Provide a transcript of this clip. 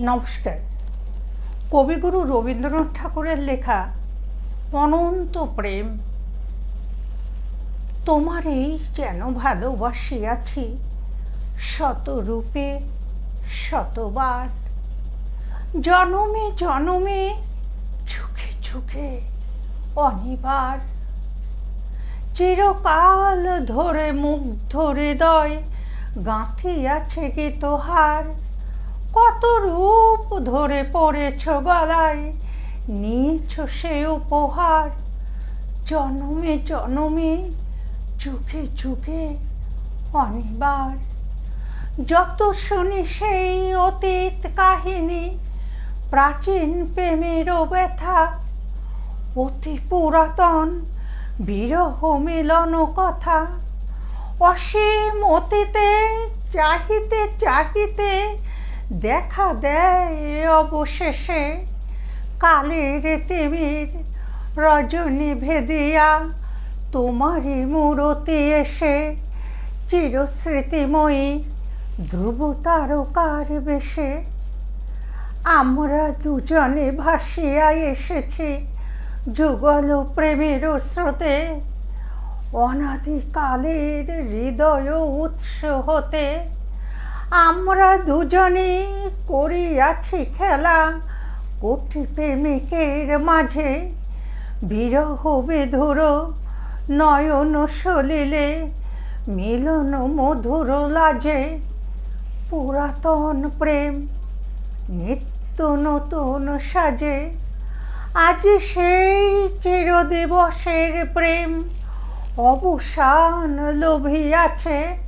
নমস্কার। কবিগুরু রবীন্দ্রনাথ ঠাকুরের লেখা, অনন্ত প্রেম। তোমারেই যেন ভালোবাসিয়াছি? শত রূপে শতবার। জনমে জনমে ঝুঁকে ঝুঁকে অনিবার। চিরকাল ধরে মুখ মুগ্ধ হৃদয় গাঁথিয়াছে কি তোহার। কত রূপ ধরে পড়েছ গলায়, নিয়েছ সে উপহার। জনমে জনমে যুগে যুগে অনিবার। যত শুনি সেই অতীত কাহিনী, প্রাচীন প্রেমেরও ব্যথা। অতি পুরাতন, বিরহ মিলন কথা। অসীম অতীতে চাহিতে চাহিতে দেখা দেয় অবশেষে কালের তিমির রজনী ভেদিয়া, তোমারই মূরতি এসে চিরস্মৃতিময়ী ধ্রুব তারকার বেশে। আমরা দুজনে ভাসিয়া এসেছি যুগল প্রেমের স্রোতে। অনাদিকালের হৃদয় উৎস হতে আমরা দুজনে করিয়াছি খেলা। কোটি প্রেমিকের মাঝে বিরহ বেধুর নয়ন সলিলে, মিলন মধুর লাজে পুরাতন প্রেম নিত্য নতুন সাজে। আজ সেই চিরদিবসের প্রেম অবসান লোভিয়াছে।